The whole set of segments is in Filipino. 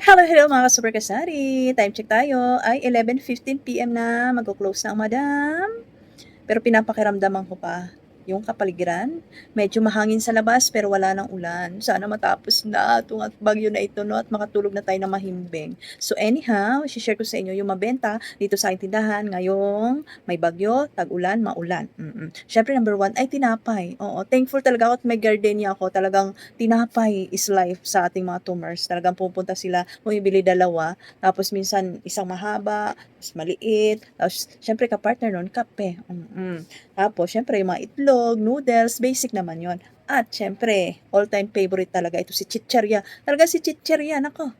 Hello, hello mga super kasari. Time check tayo. Ay 11:15 PM na. Magko-close na ang madam. Pero pinapakiramdaman ko pa yung kapaligiran. Medyo mahangin sa labas pero wala ng ulan. Sana matapos na itong bagyo na ito no at makatulog na tayo ng mahimbing. So anyhow, share ko sa inyo yung mabenta dito sa aking tindahan ngayong may bagyo, tag-ulan, maulan. Mm-mm. Syempre number one ay tinapay. Oo, thankful talaga ako at may gardenia ako. Talagang tinapay is life sa ating mga tumors. Talagang pupunta sila, bumibili dalawa, tapos minsan isang mahaba, tapos maliit, tapos syempre ka-partner nun, kape. Mm-mm. Tapos syempre yung mga itlog, noodles, basic naman yon At syempre, all-time favorite talaga ito si Chicheria. Talaga si Chicheria, nako.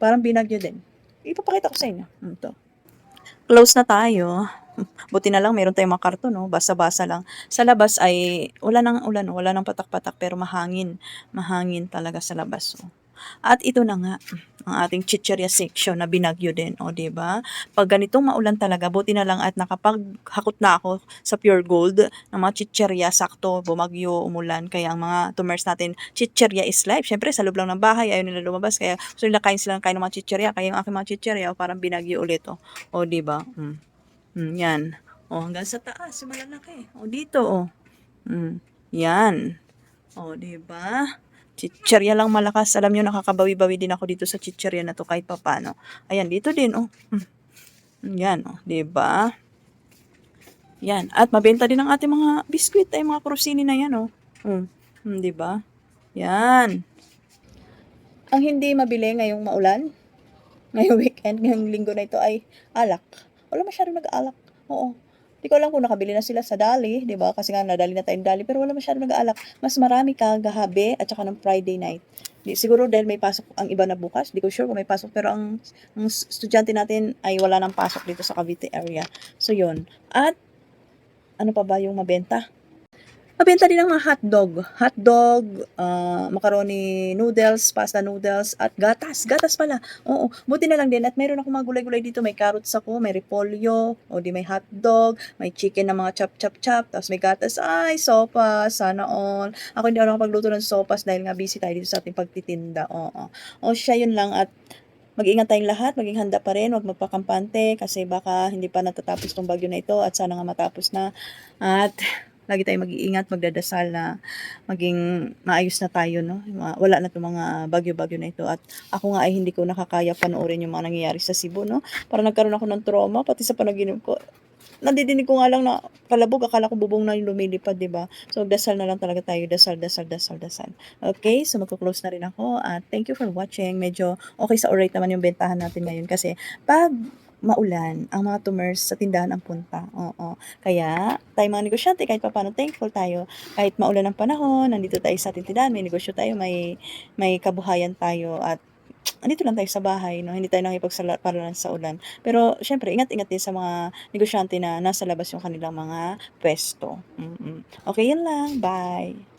Parang binagyo din. Ipapakita ko sa inyo. Hmm, Ito. Close na tayo. Buti na lang meron tayong mga karton, no? Basa-basa lang. Sa labas ay wala nang ulan, wala nang patak-patak pero mahangin. Mahangin talaga sa labas. Oh. At ito na nga ang ating chicheria section na binagyo din, o 'di ba? Pag ganitong maulan talaga, buti na lang at nakapaghakot na ako sa Pure Gold ng mga chicheria sakto, bumagyo, umulan, kaya ang mga tumers natin, chicheria is life. Syempre sa loob lang ng bahay, ayaw nila lumabas, kaya gusto nila kain sila ng kain ng mga chicheria, kaya yung aking mga chicheria, oh, parang binagyo ulit, oh. O ba? Mm. Mm, yan. O hanggang sa taas, yung malalaki. O dito, oh. Mm. Yan. O, ba? Chicherya lang malakas. Alam nyo, nakakabawi-bawi din ako dito sa chicherya na to kahit papano. Ayan, dito din, oh. Mm. Yan, oh. Ba? Yan. At mabenta din ang ating mga biskwit ay mga krusini na yan, oh. Mm. Mm, di ba? Yan. Ang hindi mabili ngayong maulan, ngayong weekend, ngayong linggo na ito ay alak. Wala masyadong nag-alak. Oo. Di ko alam kung nakabili na sila sa Dali, di ba? Kasi nga nadali na tayong Dali, pero wala masyadong nag-aalak. Mas marami kagahabi at saka ng Friday night. Di, siguro dahil may pasok ang iba na bukas, di ko sure kung may pasok, pero ang, ang estudyante natin ay wala nang pasok dito sa Cavite area. So, yun. At, ano pa ba yung mabenta? Mabenta din ang mga hotdog. Hotdog, ah, macaroni noodles, pasta noodles, at gatas. Gatas pala. Oo, buti na lang din. At mayroon ako mga gulay-gulay dito. May carrots ako, may repolyo, o di may hotdog, may chicken na mga chop-chop-chop, tapos may gatas. Ay, sopas, sana all. Ako hindi ako nakapagluto ng sopas dahil nga busy tayo dito sa ating pagtitinda. Oo. O siya yun lang at mag-ingat tayong lahat, maging handa pa rin, huwag magpakampante kasi baka hindi pa natatapos tong bagyo na ito at sana nga matapos na. At lagi tayong mag-iingat, magdadasal na maging maayos na tayo, no? Wala na itong mga bagyo-bagyo na ito. At ako nga ay hindi ko nakakaya panoorin yung mga nangyayari sa Cebu, no? Para nagkaroon ako ng trauma, pati sa panaginip ko. Nadidinig ko nga lang na kalabog, akala ko bubong na yung lumilipad, di ba? So, dasal na lang talaga tayo, dasal, dasal, dasal, dasal. Okay, so magko-close na rin ako. At thank you for watching. Medyo okay sa alright naman yung bentahan natin ngayon kasi pag maulan, ang mga tumors sa tindahan ang punta. Oo. Kaya, tayo mga negosyante, kahit paano thankful tayo. Kahit maulan ang panahon, nandito tayo sa ating tindahan, may negosyo tayo, may, may kabuhayan tayo, at andito lang tayo sa bahay, no? Hindi tayo nakipagsalaparan sa ulan. Pero, syempre, ingat-ingat din sa mga negosyante na nasa labas yung kanilang mga pwesto. mm Okay, yan lang. Bye!